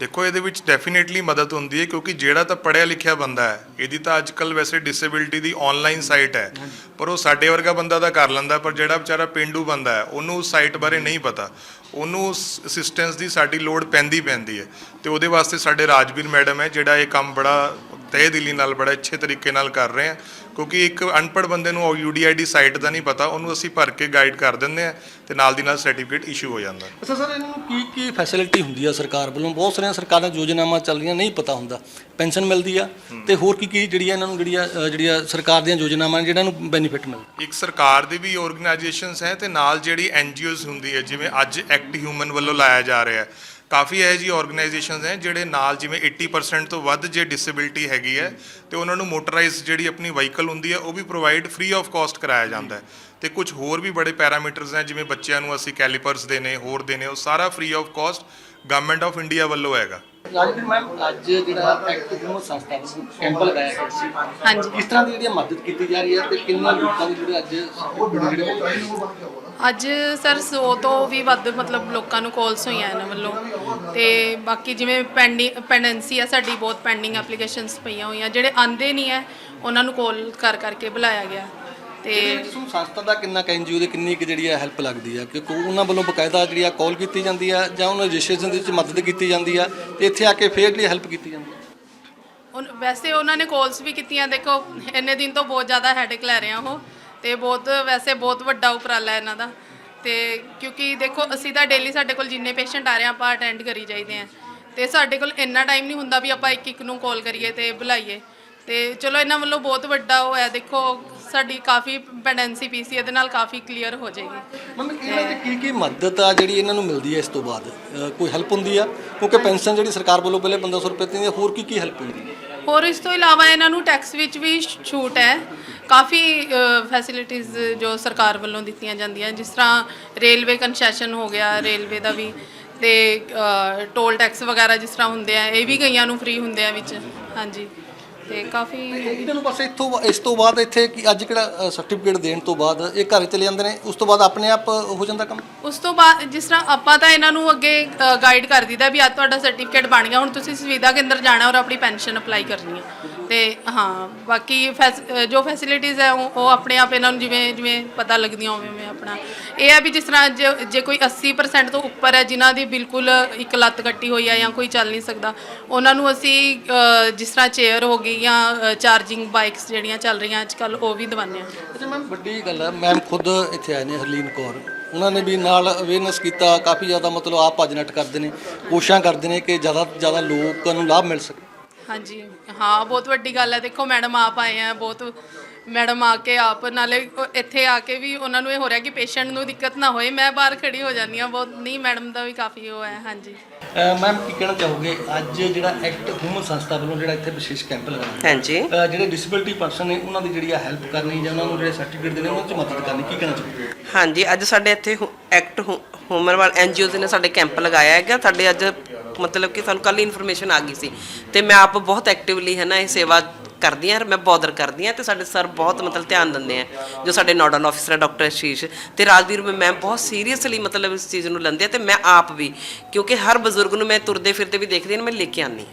ਦੇਖੋ ਇਹਦੇ ਵਿੱਚ ਡੈਫੀਨੇਟਲੀ ਮਦਦ ਹੁੰਦੀ ਹੈ ਕਿਉਂਕਿ ਜਿਹੜਾ ਤਾਂ ਪੜ੍ਹਿਆ ਲਿਖਿਆ ਬੰਦਾ ਹੈ ਇਹਦੀ ਤਾਂ ਅੱਜਕੱਲ ਵੈਸੇ ਡਿਸੇਬਿਲਿਟੀ ਦੀ ਆਨਲਾਈਨ ਸਾਈਟ ਹੈ। ਪਰ ਉਹ ਸਾਡੇ ਵਰਗਾ ਬੰਦਾ ਤਾਂ ਕਰ ਲੈਂਦਾ ਪਰ ਜਿਹੜਾ ਵਿਚਾਰਾ ਪਿੰਡੂ ਬੰਦਾ ਹੈ ਉਹਨੂੰ ਉਸ ਸਾਈਟ ਬਾਰੇ ਨਹੀਂ ਪਤਾ। ਉਹਨੂੰ ਅਸਿਸਟੈਂਸ ਦੀ ਸਾਡੀ ਲੋੜ ਪੈਂਦੀ ਪੈਂਦੀ ਹੈ। ਤੇ ਉਹਦੇ ਵਾਸਤੇ ਸਾਡੇ ਰਾਜਵੀਰ ਮੈਡਮ ਹੈ ਜਿਹੜਾ ਇਹ ਕੰਮ ਬੜਾ ਤਹਿ ਦਿਲੀ ਨਾਲ ਬੜਾ ਅੱਛੇ ਤਰੀਕੇ ਨਾਲ ਕਰ ਰਹੇ ਆ ਕਿਉਂਕਿ ਇੱਕ ਅਨਪੜ੍ਹ ਬੰਦੇ ਨੂੰ ਯੂਡੀਆਈਡੀ ਸਾਈਟ ਦਾ ਨਹੀਂ ਪਤਾ ਉਹਨੂੰ ਅਸੀਂ ਭਰ ਕੇ ਗਾਈਡ ਕਰ ਦਿੰਦੇ ਆ ਤੇ ਨਾਲ ਦੀ ਨਾਲ ਸਰਟੀਫਿਕੇਟ ਇਸ਼ੂ ਹੋ ਜਾਂਦਾ। ਅੱਛਾ ਸਰ ਇਹਨਾਂ ਨੂੰ ਕੀ ਕੀ ਫੈਸਿਲਿਟੀ ਹੁੰਦੀ ਆ ਸਰਕਾਰ ਵੱਲੋਂ? ਬਹੁਤ ਸਾਰੀਆਂ ਸਰਕਾਰਾਂ ਯੋਜਨਾਵਾਂ ਚੱਲ ਰਹੀਆਂ ਨਹੀਂ ਪਤਾ ਹੁੰਦਾ। ਪੈਨਸ਼ਨ ਮਿਲਦੀ ਆ ਤੇ ਹੋਰ ਕੀ ਕੀ ਜਿਹੜੀਆਂ ਇਹਨਾਂ ਨੂੰ ਜਿਹੜੀਆਂ ਜਿਹੜੀਆਂ ਸਰਕਾਰ ਦੀਆਂ ਯੋਜਨਾਵਾਂ ਨੇ ਜਿਹਨਾਂ ਨੂੰ ਬੈਨੀਫਿਟ ਮਿਲਦਾ? ਇੱਕ ਸਰਕਾਰ ਦੀ ਵੀ ਆਰਗੇਨਾਈਜੇਸ਼ਨਸ ਹੈ ਤੇ ਨਾਲ ਜਿਹੜੀ ਐਨਜੀਓਜ਼ ਹੁੰਦੀ ਹੈ ਜਿਵੇਂ ਅੱਜ ਐਕਟ ਹਿਊਮਨ ਵੱਲੋਂ ਲਾਇਆ ਜਾ ਰਿਹਾ ਹੈ। ਕਾਫੀ ਇਹੋ ਜਿਹੀ ਆਰਗੇਨਾਈਜੇਸ਼ਨਸ ਹੈ ਜਿਹੜੇ ਨਾਲ ਜਿਵੇਂ 80% ਤੋਂ ਵੱਧ ਜੇ ਡਿਸੇਬਿਲਟੀ ਹੈਗੀ ਹੈ ਤੇ ਉਹਨਾਂ ਨੂੰ ਮੋਟਰਾਈਜ਼ ਜਿਹੜੀ ਆਪਣੀ ਵਹੀਕਲ ਹੁੰਦੀ ਹੈ ਉਹ ਵੀ ਪ੍ਰੋਵਾਈਡ ਫ੍ਰੀ ਆਫ ਕਾਸਟ ਕਰਾਇਆ ਜਾਂਦਾ ਹੈ। ਤੇ ਕੁਝ ਹੋਰ ਵੀ ਬੜੇ ਪੈਰਾਮੀਟਰਸ ਹੈ ਜਿਵੇਂ ਬੱਚਿਆਂ ਨੂੰ ਅਸੀਂ ਕੈਲੀਪਰਸ ਦੇਣੇ ਹੋਰ ਦੇਣੇ ਉਹ ਸਾਰਾ free of cost government of India ਵੱਲੋਂ ਹੈਗਾ। ਰਾਜਵੀਰ ਮੈਮ ਅੱਜ ਜਿਹੜਾ ਐਕਟ ਹਿਊਮਨ ਸੰਸਥਾ ਵੱਲੋਂ ਕੈਂਪ ਲਗਾਇਆ ਗਿਆ ਸੀ। ਹਾਂਜੀ। ਕਿਸ ਤਰ੍ਹਾਂ ਦੀ ਜਿਹੜੀ ਮਦਦ ਕੀਤੀ ਜਾ ਰਹੀ ਹੈ ਤੇ ਕਿੰਨੇ ਲੋਕਾਂ ਦੀ ਜਿਹੜੇ ਅੱਜ ਜਿਹੜੇ ਅੱਜ ਸਰ 100 ਤੋਂ ਵੀ ਵੱਧ ਮਤਲਬ ਲੋਕਾਂ ਨੂੰ ਕਾਲਸ ਹੋਈਆਂ ਇਹਨਾਂ ਵੱਲੋਂ। ਤੇ ਬਾਕੀ ਜਿਵੇਂ ਪੈਂਡਿੰਗ ਪੈਂਡੈਂਸੀ ਆ ਸਾਡੀ ਬਹੁਤ ਪੈਂਡਿੰਗ ਐਪਲੀਕੇਸ਼ਨਸ ਪਈਆਂ ਹੋਈਆਂ। ਜਿਹੜੇ ਆਂਦੇ ਨਹੀਂ ਹੈ ਉਹਨਾਂ ਨੂੰ ਕਾਲ ਕਰ ਕਰਕੇ ਬੁਲਾਇਆ ਗਿਆ। ਤੇ ਤੁਹਾਨੂੰ ਸੰਸਥਾ ਦਾ ਕਿੰਨਾ ਕ ਐਨਜੀਓ ਦੇ ਕਿੰਨੀ ਕੁ ਜਿਹੜੀ ਆ ਹੈਲਪ ਲੱਗਦੀ ਆ? ਕਿਉਂਕਿ ਉਹਨਾਂ ਵੱਲੋਂ ਬਕਾਇਦਾ ਜਿਹੜੀ ਆ ਕਾਲ ਕੀਤੀ ਜਾਂਦੀ ਆ ਜਾਂ ਉਹਨਾਂ ਰਜਿਸਟ੍ਰੇਸ਼ਨ ਦੇ ਵਿੱਚ ਮਦਦ ਕੀਤੀ ਜਾਂਦੀ ਆ ਤੇ ਇੱਥੇ ਆ ਕੇ ਫੇਰ ਜਿਹੜੀ ਹੈਲਪ ਕੀਤੀ ਜਾਂਦੀ ਆ? ਉਨ- ਵੈਸੇ ਉਹਨਾਂ ਨੇ ਕਾਲਸ ਵੀ ਕੀਤੀਆਂ। ਦੇਖੋ ਇੰਨੇ ਦਿਨ ਤੋਂ ਬਹੁਤ ਜ਼ਿਆਦਾ ਹੈਡੇਕ ਲੈ ਰਹੇ ਆ ਉਹ। ਤੇ ਬਹੁਤ ਵੈਸੇ ਬਹੁਤ ਵੱਡਾ ਉਪਰਾਲਾ ਹੈ ਇਹਨਾਂ ਦਾ। ਤੇ ਕਿਉਂਕਿ ਦੇਖੋ ਅਸੀਂ ਤਾਂ ਡੇਲੀ ਸਾਡੇ ਕੋਲ ਜਿੰਨੇ ਪੇਸ਼ੈਂਟ ਆ ਰਹੇ ਆ ਆਪਾਂ ਅਟੈਂਡ ਕਰੀ ਜਾਈਦੇ ਆ। ਤੇ ਸਾਡੇ ਕੋਲ ਇੰਨਾ ਟਾਈਮ ਨਹੀਂ ਹੁੰਦਾ ਵੀ ਆਪਾਂ ਇੱਕ ਇੱਕ ਨੂੰ ਕਾਲ ਕਰੀਏ ਤੇ ਬੁਲਾਈਏ। ਤੇ ਚਲੋ ਇਹਨਾਂ ਵੱਲੋਂ ਬਹੁਤ ਵੱਡਾ ਉਹ ਹੈ। ਦੇਖੋ ਸਾਡੀ ਕਾਫੀ ਪੈਂਡੈਂਸੀ ਪੀਸੀ ਇਹਦੇ ਨਾਲ ਕਾਫੀ ਕਲੀਅਰ ਹੋ ਜਾਏਗੀ। ਮੰਮੀ ਇਹਨਾਂ ਦੀ ਕੀ ਕੀ ਮਦਦ ਆ ਜਿਹੜੀ ਇਹਨਾਂ ਨੂੰ ਮਿਲਦੀ ਹੈ ਇਸ ਤੋਂ ਬਾਅਦ? ਅ, ਕੋਈ ਹੈਲਪ ਹੁੰਦੀ ਆ? ਕਿਉਂਕਿ ਪੈਨਸ਼ਨ ਜਿਹੜੀ ਸਰਕਾਰ ਵੱਲੋਂ ਪਹਿਲੇ 1500 ਰੁਪਏ ਆ ਹੋਰ ਕੀ ਕੀ ਹੈਲਪ ਹੁੰਦੀ ਹੈ ਹੋਰ ਇਸ ਤੋਂ ਇਲਾਵਾ ਇਹਨਾਂ ਨੂੰ ਟੈਕਸ ਵਿੱਚ ਵੀ ਛੂਟ ਹੈ। ਕਾਫੀ ਫੈਸਿਲਿਟੀਆਂ ਜੋ ਸਰਕਾਰ ਵੱਲੋਂ ਦਿੱਤੀਆਂ ਜਾਂਦੀਆਂ, ਜਿਸ ਤਰ੍ਹਾਂ ਰੇਲਵੇ ਕਨਸੈਸ਼ਨ ਹੋ ਗਿਆ ਰੇਲਵੇ ਦਾ ਵੀ ਤੇ ਟੋਲ ਟੈਕਸ ਵਗੈਰਾ ਜਿਸ ਤਰ੍ਹਾਂ ਹੁੰਦੇ ਆ, ਇਹ ਵੀ ਕਈਆਂ ਨੂੰ ਫ੍ਰੀ ਹੁੰਦੇ ਆ ਵਿੱਚ। ਹਾਂਜੀ। ਤੇ ਕਾਫੀ ਇਹਨਾਂ ਨੂੰ ਬਸ ਇੱਥੋਂ ਇਸ ਤੋਂ ਬਾਅਦ ਇੱਥੇ ਕੀ ਅੱਜ ਕਿਹੜਾ ਸਰਟੀਫਿਕੇਟ ਦੇਣ ਤੋਂ ਬਾਅਦ ਇਹ ਘਰ ਚਲੇ ਜਾਂਦੇ ਨੇ? ਉਸ ਤੋਂ ਬਾਅਦ ਆਪਣੇ ਆਪ ਹੋ ਜਾਂਦਾ ਕੰਮ? ਉਸ ਤੋਂ ਬਾਅਦ ਜਿਸ ਤਰ੍ਹਾਂ ਆਪਾਂ ਤਾਂ ਇਹਨਾਂ ਨੂੰ ਅੱਗੇ ਗਾਈਡ ਕਰ ਦਿੱਤਾ ਵੀ ਅੱਜ ਤੁਹਾਡਾ ਸਰਟੀਫਿਕੇਟ ਬਣ ਗਿਆ ਹੁਣ ਤੁਸੀਂ ਸੁਵਿਧਾ ਕੇਂਦਰ ਜਾਣਾ ਔਰ ਆਪਣੀ ਪੈਨਸ਼ਨ ਅਪਲਾਈ ਕਰਨੀ ਹੈ ਤੇ ਹਾਂ ਬਾਕੀ ਫੈਸ- ਜੋ ਫੈਸਿਲਿਟੀਜ਼ ਹੈ ਉਹ ਉਹ ਆਪਣੇ ਆਪ ਇਹਨਾਂ ਨੂੰ ਜਿਵੇਂ ਜਿਵੇਂ ਪਤਾ ਲੱਗਦੀਆਂ ਉਵੇਂ ਉਵੇਂ ਆਪਣਾ। ਇਹ ਹੈ ਵੀ ਜਿਸ ਤਰ੍ਹਾਂ ਜੇ ਜੇ ਕੋਈ 80% ਤੋਂ ਉੱਪਰ ਹੈ ਜਿਨ੍ਹਾਂ ਦੀ ਬਿਲਕੁਲ ਇੱਕ ਲੱਤ ਕੱਟੀ ਹੋਈ ਹੈ ਜਾਂ ਕੋਈ ਚੱਲ ਨਹੀਂ ਸਕਦਾ ਉਹਨਾਂ ਨੂੰ ਅਸੀਂ ਅ, ਜਿਸ ਤਰ੍ਹਾਂ ਚੇਅਰ ਹੋ ਗਈ ਜਾਂ ਚਾਰਜਿੰਗ ਬਾਈਕਸ ਜਿਹੜੀਆਂ ਚੱਲ ਰਹੀਆਂ ਅੱਜ ਕੱਲ ਉਹ ਵੀ ਦਵਾਉਂਦੇ ਹਾਂ। ਅੱਛਾ ਮੈਮ ਵੱਡੀ ਗੱਲ ਹੈ ਮੈਮ ਖੁਦ ਇੱਥੇ ਆਏ ਨੇ ਹਰਲੀਨ ਕੌਰ। ਉਹਨਾਂ ਨੇ ਵੀ ਨਾਲ ਅਵੇਅਰਨੈਸ ਕੀਤਾ ਕਾਫੀ ਜ਼ਿਆਦਾ ਮਤਲਬ ਆਪ ਭੱਜ ਨੱਠ ਕਰਦੇ ਨੇ ਕੋਸ਼ਿਸ਼ਾਂ ਕਰਦੇ ਨੇ ਕਿ ਜ਼ਿਆਦਾ ਤੋਂ ਜ਼ਿਆਦਾ ਲੋਕਾਂ ਨੂੰ ਲਾਭ ਮਿਲ ਸਕੇ। ਹਾਂਜੀ ਹਾਂ ਬਹੁਤ ਵੱਡੀ ਗੱਲ ਹੈ। ਦੇਖੋ ਮੈਡਮ ਆਪ ਆਏ ਆ ਬਹੁਤ ਮੈਡਮ ਆ ਕੇ ਆਪ ਨਾਲੇ ਉਹ ਇੱਥੇ ਆ ਕੇ ਵੀ ਉਹਨਾਂ ਨੂੰ ਇਹ ਹੋ ਰਿਹਾ ਕਿ ਪੇਸ਼ੈਂਟ ਨੂੰ ਦਿੱਕਤ ਨਾ ਹੋਏ। ਮੈਂ ਬਾਹਰ ਖੜੀ ਹੋ ਜਾਂਦੀ ਹਾਂ ਬਹੁਤ। ਨਹੀਂ ਮੈਡਮ ਦਾ ਵੀ ਕਾਫੀ ਉਹ ਹੈ ਹਾਂਜੀ। ਮੈਮ ਕੀ ਕਹਿਣਾ ਚਾਹੋਗੇ? ਅੱਜ ਜਿਹੜਾ ਐਕਟ ਹਿਊਮਨ ਸੰਸਥਾ ਵੱਲੋਂ ਜਿਹੜਾ ਇੱਥੇ ਵਿਸ਼ੇਸ਼ ਕੈਂਪ ਲਗਾਇਆ ਹਾਂਜੀ। ਅ, ਜਿਹੜੇ ਡਿਸੇਬਿਲਟੀ ਪਰਸਨ ਨੇ ਉਹਨਾਂ ਦੀ ਜਿਹੜੀ ਆ ਹੈਲਪ ਕਰਨੀ ਜਾਂ ਉਹਨਾਂ ਨੂੰ ਜਿਹੜੇ ਸਰਟੀਫਿਕੇਟ ਦੇਣੇ ਉਹਨਾਂ 'ਚ ਮਦਦ ਕਰਨੀ ਕੀ ਕਹਿਣਾ ਚਾਹੋਗੇ? ਹਾਂਜੀ ਅੱਜ ਸਾਡੇ ਇੱਥੇ ਹੁ- ਐਕਟ ਹੁ- ਹਿਊਮਨ ਵਾਲ ਐਨਜੀਓਜ਼ ਨੇ ਸਾਡੇ ਕੈਂਪ ਲਗਾਇਆ ਹੈਗਾ। ਸਾਡੇ ਅੱਜ ਮਤਲਬ ਕਿ ਸਾਨੂੰ ਕੱਲ ਇਨਫੋਰਮੇਸ਼ਨ ਆ ਗਈ ਸੀ। ਤੇ ਮੈਂ ਆਪ ਬਹੁਤ ਐਕਟਿਵਲੀ ਹੈ ਨਾ ਇਹ ਸੇਵਾ ਕਰਦੀ ਹਾਂ ਮੈਂ ਬੋਦਰ ਕਰਦੀ ਹਾਂ ਤੇ ਸਾਡੇ ਸਰ ਬਹੁਤ ਮਤਲਬ ਧਿਆਨ ਦਿੰਦੇ ਆ, ਜੋ ਸਾਡੇ ਨੋਡਲ ਆਫਿਸਰ ਹੈ ਡਾਕਟਰ ਆਸ਼ੀਸ਼ ਤੇ ਰਾਜਵੀਰ ਮੈਮ ਬਹੁਤ ਸੀਰੀਅਸਲੀ ਮਤਲਬ ਇਸ ਚੀਜ਼ ਨੂੰ ਲੈਂਦੇ ਆ ਤੇ ਮੈਂ ਆਪ ਵੀ, ਕਿਉਂਕਿ ਹਰ ਬਜ਼ੁਰਗ ਨੂੰ ਮੈਂ ਤੁਰਦੇ ਫਿਰਦੇ ਵੀ ਦੇਖਦੀ ਹਾਂ ਮੈਂ ਲੈ ਕੇ ਆਨੀ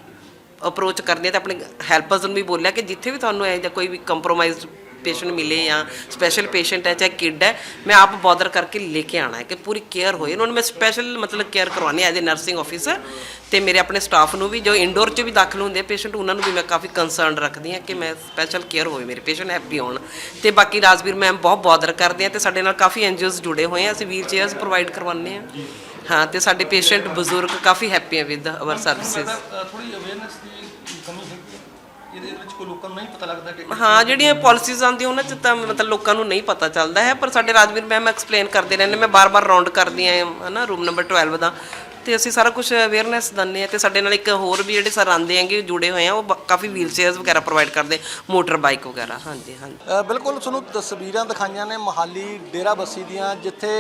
ਅਪਰੋਚ ਕਰਦੀ ਹਾਂ ਤੇ ਆਪਣੇ ਹੈਲਪਰਸ ਨੂੰ ਵੀ ਬੋਲਿਆ ਕਿ ਜਿੱਥੇ ਵੀ ਤੁਹਾਨੂੰ ਇਹ ਜਾਂ ਕੋਈ ਵੀ ਕੰਪਰੋਮਾਈਜ਼ਡ ਪੇਸ਼ੈਂਟ ਮਿਲੇ ਜਾਂ ਸਪੈਸ਼ਲ ਪੇਸ਼ੈਂਟ ਹੈ, ਚਾਹੇ ਕਿਡ ਹੈ, ਮੈਂ ਆਪ ਬੋਦਰ ਕਰਕੇ ਲੈ ਕੇ ਆਣਾ ਹੈ ਕਿ ਪੂਰੀ ਕੇਅਰ ਹੋਏ। ਉਹਨਾਂ ਨੂੰ ਮੈਂ ਸਪੈਸ਼ਲ ਮਤਲਬ ਕੇਅਰ ਕਰਵਾਉਣੀ ਐਜ਼ ਅ ਨਰਸਿੰਗ ਆਫੀਸਰ ਤੇ ਮੇਰੇ ਆਪਣੇ ਸਟਾਫ ਨੂੰ ਵੀ, ਜੋ ਇੰਡੋਰ 'ਚ ਵੀ ਦਾਖਲ ਹੁੰਦੇ ਪੇਸ਼ੈਂਟ ਉਹਨਾਂ ਨੂੰ ਵੀ ਮੈਂ ਕਾਫੀ ਕੰਸਰਨ ਰੱਖਦੀ ਹਾਂ ਕਿ ਮੈਂ ਸਪੈਸ਼ਲ ਕੇਅਰ ਹੋਵੇ ਮੇਰੇ ਪੇਸ਼ੈਂਟ ਹੈਪੀ ਹੋਣ ਤੇ ਬਾਕੀ ਰਾਜਵੀਰ ਮੈਮ ਬਹੁਤ ਬੋਦਰ ਕਰਦੇ ਆ ਤੇ ਸਾਡੇ ਨਾਲ ਕਾਫੀ ਐਨਜੀਓਜ਼ ਜੁੜੇ ਹੋਏ ਆ, ਅਸੀਂ ਵੀਲ ਚੇਅਰਸ ਪ੍ਰੋਵਾਈਡ ਕਰਵਾਉਂਦੇ ਆ ਹਾਂ, ਤੇ ਸਾਡੇ ਪੇਸ਼ੈਂਟ ਬਜ਼ੁਰਗ ਕਾਫੀ ਹੈਪੀ ਆ ਵਿਦ ਆਵਰ ਸਰਵਿਸਿਜ਼ ਥੋੜੀ ਅਵੇਅਰਨੈਸ ਦੀ ਕੋਈ ਲੋਕਾਂ ਨੂੰ ਨਹੀਂ ਪਤਾ ਲੱਗਦਾ ਕਿ ਹਾਂ ਜਿਹੜੀਆਂ ਪਾਲਿਸੀਜ਼ ਆਉਂਦੀਆਂ ਉਹਨਾਂ 'ਚ ਤਾਂ ਮਤਲਬ ਲੋਕਾਂ ਨੂੰ ਨਹੀਂ ਪਤਾ ਚੱਲਦਾ ਹੈ ਪਰ ਸਾਡੇ ਰਾਜਵੀਰ ਮੈਮ ਐਕਸਪਲੇਨ ਕਰਦੇ ਰਹਿੰਦੇ ਮੈਂ ਬਾਰ-ਬਾਰ ਰਾਉਂਡ ਕਰਦੀ ਆਂ ਹਨਾ ਰੂਮ ਨੰਬਰ 12 ਦਾ। ਤੇ ਅਸੀਂ ਸਾਰਾ ਕੁਝ ਅਵੇਅਰਨੈਸ ਦਿੰਦੇ ਆ ਤੇ ਸਾਡੇ ਨਾਲ ਇੱਕ ਹੋਰ ਵੀ ਜਿਹੜੇ ਸਰ ਆਉਂਦੇ ਆਂਗੇ ਜੁੜੇ ਹੋਏ ਆ ਉਹ ਬ- ਕਾਫੀ ਵੀਲ ਚੇਅਰਸ ਵਗੈਰਾ ਪ੍ਰੋਵਾਈਡ ਕਰਦੇ ਮੋਟਰ ਬਾਈਕ ਵਗੈਰਾ ਹਾਂਜੀ ਹਾਂਜੀ। ਅ, ਬਿਲਕੁਲ ਤੁਹਾਨੂੰ ਤਸਵੀਰਾਂ ਦਿਖਾਈਆਂ ਨੇ ਮਹਾਲੀ ਡੇਰਾ ਬੱਸੀ ਦੀਆਂ ਜਿੱਥੇ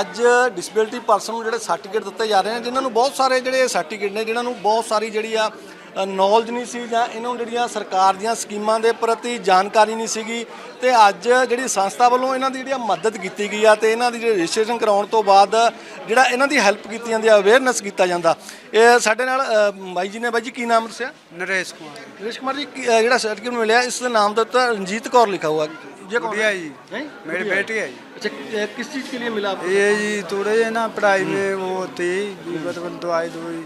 ਅੱਜ ਡਿਸੇਬਿਲਟੀ ਪਰਸਨ ਨੂੰ ਜਿਹੜੇ ਸਰਟੀਫਿਕੇਟ ਦਿੱਤੇ ਜਾ ਰਹੇ ਨੇ ਜਿਨ੍ਹਾਂ ਨੂੰ ਬਹੁਤ ਸਾਰੇ ਜਿਹੜੇ ਸਰਟੀਫਿਕੇਟ ਨੇ ਜਿਨ੍ਹਾਂ ਨੂੰ ਬਹੁਤ ਸਾਰੀ ਜਿਹੜੀ ਆ ਨੌਲੇਜ ਨਹੀਂ ਸੀ ਜਾਂ ਇਹਨਾਂ ਨੂੰ ਜਿਹੜੀਆਂ ਸਰਕਾਰ ਦੀਆਂ ਸਕੀਮਾਂ ਦੇ ਪ੍ਰਤੀ ਜਾਣਕਾਰੀ ਨਹੀਂ ਸੀਗੀ ਤੇ ਅੱਜ ਜਿਹੜੀ ਸੰਸਥਾ ਵੱਲੋਂ ਇਹਨਾਂ ਦੀ ਜਿਹੜੀ ਆ ਮਦਦ ਕੀਤੀ ਗਈ ਆ ਤੇ ਇਹਨਾਂ ਦੀ ਜਿਹੜੀ ਰਜਿਸਟ੍ਰੇਸ਼ਨ ਕਰਾਉਣ ਤੋਂ ਬਾਅਦ ਜਿਹੜਾ ਇਹਨਾਂ ਦੀ ਹੈਲਪ ਕੀਤੀ ਜਾਂਦੀ ਆ ਅਵੇਅਰਨੈਸ ਕੀਤਾ ਜਾਂਦਾ ਇਹ ਸਾਡੇ ਨਾਲ ਅ, ਬਾਈ ਜੀ ਨੇ ਬਾਈ ਜੀ ਕੀ ਨਾਮ ਦੱਸਿਆ ਨਰੇਸ਼ ਕੁਮਾਰ ਨਰੇਸ਼ ਕੁਮਾਰ ਜੀ ਕੀ- ਅ, ਜਿਹੜਾ ਸਰਟੀਫਿਕੇਟ ਮਿਲਿਆ ਇਸ ਦੇ ਨਾਮ ਦੇ ਉੱਤੇ ਰਣਜੀਤ ਕੌਰ ਲਿਖा हुआ ये कौन गुड़िया है? जी नहीं? मेरी गुड़िया बेटी है जी अच्छा अ, किस चीज के लिए मिला आपको ये जी थोड़े ये ना पढ़ाई में वो होती मतलब दवाई दवाई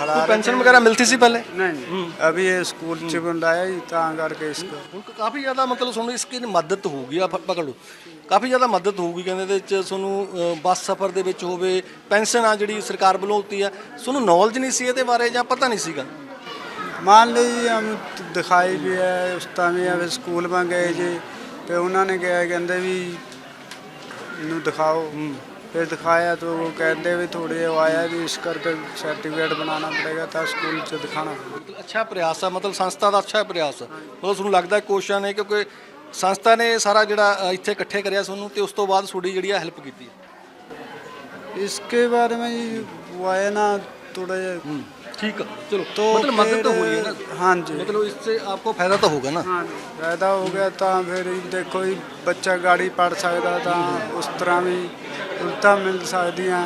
खड़ा कोई पेंशन वगैरह मिलती सी पहले नहीं अभी ये स्कूल च बन रहा है जी ਤਾਂ ਕਰਕੇ इसको ਹੁਣ ਕਾਫੀ ਜ਼ਿਆਦਾ ਮਤਲਬ ਤੁਹਾਨੂੰ ਇਸ ਦੀ ਮਦਦ ਹੋਊਗੀ ਆ ਪ- ਪਕੜ ਲਓ ਕਾਫੀ ਜ਼ਿਆਦਾ ਮਦਦ ਹੋਊਗੀ ਕਹਿੰਦੇ ਇਹਦੇ ਵਿੱਚ ਤੁਹਾਨੂੰ ਅ, ਬੱਸ ਸਫ਼ਰ ਦੇ ਵਿੱਚ ਹੋਵੇ ਪੈਨਸ਼ਨ ਆ ਜਿਹੜੀ ਸਰਕਾਰ ਵੱਲੋਂ ਹੁੰਦੀ ਆ ਤੁਹਾਨੂੰ ਨੌਲੇਜ ਨਹੀਂ ਸੀ ਇਹਦੇ ਬਾਰੇ ਜਾਂ ਪਤਾ ਨਹੀਂ ਸੀਗਾ मान लीजिए हम दिखाई भी है उस टाइम अब स्कूल में गए जी ਤੇ ਉਹਨਾਂ ਨੇ ਕਿਹਾ ਕਹਿੰਦੇ ਵੀ ਇਹਨੂੰ ਦਿਖਾਓ ਫਿਰ ਦਿਖਾਇਆ ਤਾਂ ਉਹ ਕਹਿੰਦੇ ਵੀ ਥੋੜੇ ਉਹ ਆਇਆ ਵੀ ਇਸ ਕਰਕੇ ਸਰਟੀਫਿਕੇਟ ਬਣਾਉਣਾ ਪੜੇਗਾ ਤਾਂ ਸਕੂਲ 'ਚ ਦਿਖਾਣਾ ਪੜੇਗਾ ਮਤਲਬ ਅੱਛਾ ਪ੍ਰਯਾਸ ਆ ਮਤਲਬ ਸੰਸਥਾ ਦਾ ਅੱਛਾ ਪ੍ਰਯਾਸ ਆ ਮਤਲਬ ਤੁਹਾਨੂੰ ਲੱਗਦਾ ਕੋਸ਼ਿਸ਼ਾਂ ਨੇ ਕਿਉਂਕਿ ਸੰਸਥਾ ਨੇ ਸਾਰਾ ਜਿਹੜਾ ਅ, ਇੱਥੇ ਇਕੱਠੇ ਕਰਿਆ ਤੁਹਾਨੂੰ ਤੇ ਉਸ ਤੋਂ ਬਾਅਦ ਤੁਹਾਡੀ ਜਿਹੜੀ ਆ ਹੈਲਪ ਕੀਤੀ इसके बारे में जी वो आया ना थोड़ा ठीक है चलो तो मतलब मदद तो हो रही है फिर- ना हाँ जी मतलब इससे आपको फायदा तो होगा ना हाँ पैदा हो ਗਿਆ ਤਾਂ ਫਿਰ ਦੇਖੋ ਜੀ ਬੱਚਾ ਗਾੜੀ ਪੜ ਸਕਦਾ ਤਾਂ ਉਸ ਤਰ੍ਹਾਂ ਵੀ ਉਲਟਾ ਮਿਲ ਸਕਦੀਆਂ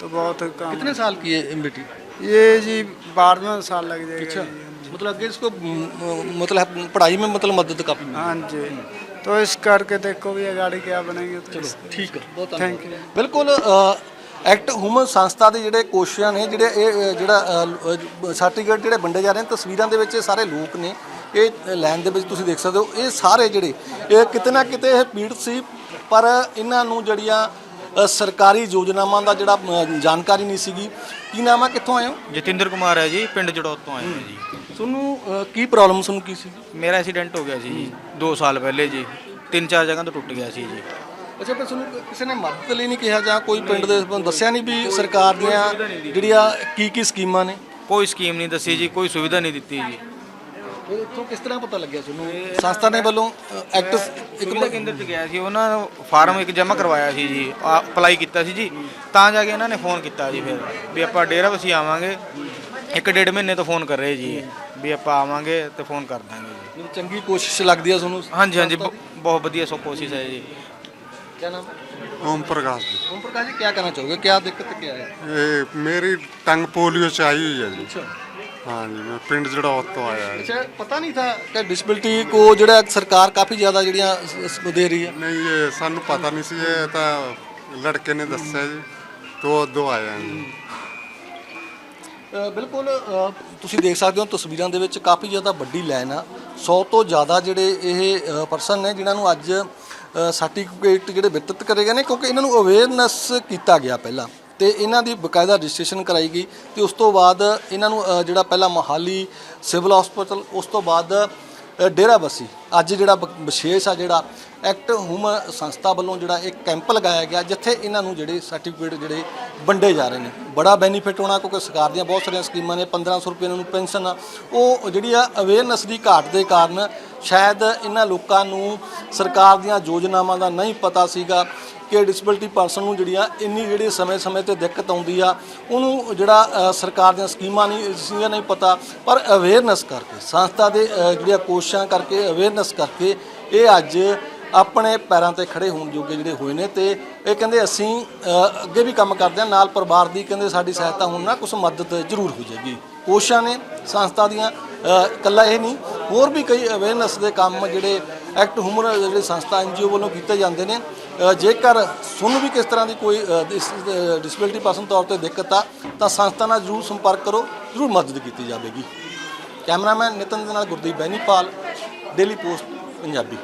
ਤਾਂ ਬਹੁਤ ਕੰਮ कितने साल की है बेटी ये जी बारहवें साल लग जाएगा अच्छा जी मतलब आगे इसको म, मतलब पढ़ाई में मतलब मदद काफी मिली हाँ जी तो इस करके देखो भी ये गाड़ी क्या बनेगी तो ਚਲੋ ਠੀਕ ਹੈ ਬਹੁਤ Thank ਧੰਨਵਾਦ ਬਿਲਕੁਲ ਐਕਟ ਹਿਊਮਨ ਸੰਸਥਾ ਦੇ ਜਿਹੜੇ ਕੋਸ਼ਿਸ਼ਾਂ ਨੇ ਜਿਹੜੇ ਇਹ ਅ, ਜਿਹੜਾ ਸਰਟੀਫਿਕੇਟ ਜਿਹੜੇ ਵੰਡੇ ਜਾ ਰਹੇ ਨੇ ਤਸਵੀਰਾਂ ਦੇ ਵਿੱਚ ਇਹ ਸਾਰੇ ਲੋਕ ਨੇ ਇਹ ਲਾਈਨ ਦੇ ਵਿੱਚ ਤੁਸੀਂ ਦੇਖ ਸਕਦੇ ਹੋ ਇਹ ਸਾਰੇ ਜਿਹੜੇ ਇਹ ਕਿਤੇ ਨਾ ਕਿਤੇ ਇਹ ਪੀੜਤ ਸੀ ਪਰ ਇਹਨਾਂ ਨੂੰ ਜਿਹੜੀਆਂ ਅ, ਸਰਕਾਰੀ ਯੋਜਨਾਵਾਂ ਦਾ ਜਿਹੜਾ ਅ, ਜਾਣਕਾਰੀ ਨਹੀਂ ਸੀਗੀ। ਕੀ ਨਾਮ ਆ ਕਿੱਥੋਂ ਆਏ ਹੋ? ਜਤਿੰਦਰ ਕੁਮਾਰ ਹੈ ਜੀ ਪਿੰਡ ਜੜੌਤ ਤੋਂ ਆਏ ਹਾਂ ਜੀ। ਤੁਹਾਨੂੰ ਅ, ਕੀ ਪ੍ਰੋਬਲਮ ਤੁਹਾਨੂੰ ਕੀ ਸੀ ਮੇਰਾ ਐਕਸੀਡੈਂਟ ਹੋ ਗਿਆ ਸੀ ਜੀ 2 ਸਾਲ ਪਹਿਲੇ ਜੀ। ਤਿੰਨ ਚਾਰ ਜਗ੍ਹਾ ਤੋਂ ਟੁੱਟ ਗਿਆ ਸੀ ਜੀ। ਅੱਛਾ ਪਰ ਤੁਹਾਨੂੰ ਕਿਸੇ ਨੇ ਮਦਦ ਲਈ ਨਹੀਂ ਕਿਹਾ ਜਾਂ ਕੋਈ ਪਿੰਡ ਦੇ ਤੁਹਾਨੂੰ ਦੱਸਿਆ ਨਹੀਂ ਵੀ ਸਰਕਾਰ ਦੀਆਂ ਜਿਹੜੀਆਂ ਕੀ ਕੀ ਸਕੀਮਾਂ ਨੇ? ਕੋਈ ਸਕੀਮ ਨਹੀਂ ਦੱਸੀ ਜੀ ਕੋਈ ਸੁਵਿਧਾ ਨਹੀਂ ਦਿੱਤੀ ਜੀ। ਇਹ ਇੱਥੋਂ ਕਿਸ ਤਰ੍ਹਾਂ ਪਤਾ ਲੱਗਿਆ ਤੁਹਾਨੂੰ ਸੰਸਥਾ ਨੇ ਵੱਲੋਂ ਐਕਟ ਇੱਕ ਸੁਵਿਧਾ ਕੇਂਦਰ 'ਚ ਗਿਆ ਸੀ ਉਹਨਾਂ ਨੇ ਫਾਰਮ ਇੱਕ ਜਮ੍ਹਾਂ ਕਰਵਾਇਆ ਸੀ ਜੀ ਅਪਲਾਈ ਕੀਤਾ ਸੀ ਜੀ ਤਾਂ ਜਾ ਕੇ ਇਹਨਾਂ ਨੇ ਫੋਨ ਕੀਤਾ ਜੀ ਫਿਰ ਵੀ ਆਪਾਂ ਡੇਰਾ ਵਸੀ ਆਵਾਂਗੇ ਇੱਕ ਡੇਢ ਮਹੀਨੇ ਤੋਂ ਫੋਨ ਕਰ ਰਹੇ ਜੀ ਵੀ ਆਪਾਂ ਆਵਾਂਗੇ ਤੇ ਫੋਨ ਕਰ ਦਾਂਗੇ ਜੀ ਚੰਗੀ ਕੋਸ਼ਿਸ਼ ਲੱਗਦੀ ਹੈ ਤੁਹਾਨੂੰ ਹਾਂਜੀ ਹਾਂਜੀ ਬ- ਬਹੁਤ ਵਧੀਆ ਸੋ ਕੋਸ਼ਿਸ਼ ਹੈ ਜੀ ਕੀ ਨਾਮ ओम प्रकाश जी ਓਮ ਪ੍ਰਕਾਸ਼ ਜੀ ਕੀ ਕਹਿਣਾ ਚਾਹੋਗੇ ਕੀ ਦਿੱਕਤ ਕੀ ਹੈ ये मेरी टंग पोलियो से आई हुई है जी ਅੱਛਾ हाँ जी मैं पिंड जड़ौत तो आया है ਅੱਛਾ ਪਤਾ ਨਹੀਂ ਥਾ ਕਿ ਡਿਸੇਬਿਲਟੀ ਕੋ ਜਿਹੜਾ ਸਰਕਾਰ ਕਾਫੀ ਜ਼ਿਆਦਾ ਜਿਹੜੀਆਂ ਸ- ਸ- ਦੇ ਰਹੀ ਹੈ नहीं ये सानू पता नहीं सी ये तो लड़के ने दस्या जी तो दो आए हैं जी ਅ, ਬਿਲਕੁਲ ਅ, ਤੁਸੀਂ ਦੇਖ ਸਕਦੇ ਹੋ ਤਸਵੀਰਾਂ ਦੇ ਵਿੱਚ ਕਾਫੀ ਜ਼ਿਆਦਾ ਵੱਡੀ ਲਾਈਨ ਆ 100 ਤੋਂ ਜ਼ਿਆਦਾ ਜਿਹੜੇ ਇਹ ਪਰਸਨ ਨੇ ਜਿਨ੍ਹਾਂ ਨੂੰ ਅੱਜ ਸਰਟੀਫਿਕੇਟ ਜਿਹੜੇ ਵਿਤਰਿਤ ਕਰੇ ਗਏ ਨੇ ਕਿਉਂਕਿ ਇਹਨਾਂ ਨੂੰ ਅਵੇਅਰਨੈਸ ਕੀਤਾ ਗਿਆ ਪਹਿਲਾਂ ਤੇ ਇਹਨਾਂ ਦੀ ਬਕਾਇਦਾ ਰਜਿਸਟ੍ਰੇਸ਼ਨ ਕਰਾਈ ਗਈ ਤੇ ਉਸ ਤੋਂ ਬਾਅਦ ਇਹਨਾਂ ਨੂੰ ਅ, ਜਿਹੜਾ ਪਹਿਲਾਂ ਮੋਹਾਲੀ ਸਿਵਲ ਹਸਪੀਟਲ ਉਸ ਤੋਂ ਬਾਅਦ ਅ, ਡੇਰਾ ਬੱਸੀ। ਅੱਜ ਜਿਹੜਾ ਬ- ਵਿਸ਼ੇਸ਼ ਆ ਜਿਹੜਾ ਐਕਟ ਹਿਊਮਨ ਸੰਸਥਾ ਵੱਲੋਂ ਜਿਹੜਾ ਇੱਕ ਕੈਂਪ ਲਗਾਇਆ ਗਿਆ ਜਿੱਥੇ ਇਹਨਾਂ ਨੂੰ ਜਿਹੜੇ ਸਰਟੀਫਿਕੇਟ ਜਿਹੜੇ ਵੰਡੇ ਜਾ ਰਹੇ ਨੇ। ਬੜਾ ਬੈਨੀਫਿਟ ਹੋਣਾ ਕਿਉਂਕਿ ਸਰਕਾਰ ਦੀਆਂ ਬਹੁਤ ਸਾਰੀਆਂ ਸਕੀਮਾਂ ਨੇ 1500 ਰੁਪਏ ਇਹਨਾਂ ਨੂੰ ਪੈਨਸ਼ਨ ਆ। ਉਹ ਜਿਹੜੀ ਆ ਅਵੇਅਰਨੈਸ ਦੀ ਘਾਟ ਦੇ ਕਾਰਨ ਸ਼ਾਇਦ ਇਹਨਾਂ ਲੋਕਾਂ ਨੂੰ ਸਰਕਾਰ ਦੀਆਂ ਯੋਜਨਾਵਾਂ ਦਾ ਨਹੀਂ ਪਤਾ ਸੀਗਾ ਕਿ ਡਿਸੇਬਿਲਟੀ ਪਰਸਨ ਨੂੰ ਜਿਹੜੀਆਂ ਇੰਨੀ ਜਿਹੜੀ ਸਮੇਂ-ਸਮੇਂ ਤੇ ਦਿੱਕਤ ਆਉਂਦੀ ਆ, ਉਹਨੂੰ ਜਿਹੜਾ ਸਰਕਾਰ ਦੀਆਂ ਸਕੀਮਾਂ ਨਹੀਂ ਸੀਗਾ ਨਹੀਂ ਪਤਾ। ਪਰ ਅਵੇਅਰਨੈਸ ਕਰਕੇ, ਸੰਸਥਾ ਦੇ ਜਿਹੜੀਆਂ ਕੋਸ਼ਿਸ਼ਾਂ ਕਰਕੇ ਅਵੇਅਰਨੈਸ ਕਰਕੇ, ਇਹ ਅੱਜ ਆਪਣੇ ਪੈਰਾਂ ਤੇ ਖੜੇ ਹੋਣ ਜੋਗੇ ਜਿਹੜੇ ਹੋਏ ਨੇ ਤੇ ਇਹ ਕਹਿੰਦੇ ਅਸੀਂ ਅੱਗੇ ਵੀ ਕੰਮ ਕਰਦੇ ਹਾਂ, ਨਾਲ ਪਰਿਵਾਰ ਦੀ ਕਹਿੰਦੇ ਸਾਡੀ ਸਹਾਇਤਾ ਹੋਣ ਨਾਲ ਕੁਝ ਮਦਦ ਜ਼ਰੂਰ ਹੋ ਜਾਏਗੀ। ਕੋਸ਼ਿਸ਼ਾਂ ਨੇ, ਸੰਸਥਾ ਦੀਆਂ ਇਕੱਲਾ ਇਹ ਨਹੀਂ, ਹੋਰ ਵੀ ਕਈ ਅਵੇਅਰਨੈਸ ਦੇ ਕੰਮ ਜਿਹੜੇ ਐਕਟ ਹਿਊਮਨ ਜਿਹੜੇ ਸੰਸਥਾ ਐਨਜੀਓ ਵੱਲੋਂ ਕੀਤੇ ਜਾਂਦੇ ਨੇ। ਜੇਕਰ ਤੁਹਾਨੂੰ ਵੀ ਕਿਸ ਤਰ੍ਹਾਂ ਦੀ ਕੋਈ ਡਿਸੇਬਿਲਟੀ ਪਰਸਨ ਤੌਰ ਤੇ ਦਿੱਕਤ ਆ, ਤਾਂ ਸੰਸਥਾ ਨਾਲ ਜ਼ਰੂਰ ਸੰਪਰਕ ਕਰੋ, ਜ਼ਰੂਰ ਮਦਦ ਕੀਤੀ ਜਾਵੇਗੀ। ਕੈਮਰਾਮੈਨ ਨਿਤਨ ਦੇ ਨਾਲ ਗੁਰਦੀਪ ਬੈਨੀਪਾਲ ਡੇਲੀ ਪੋਸਟ ਪੰਜਾਬੀ।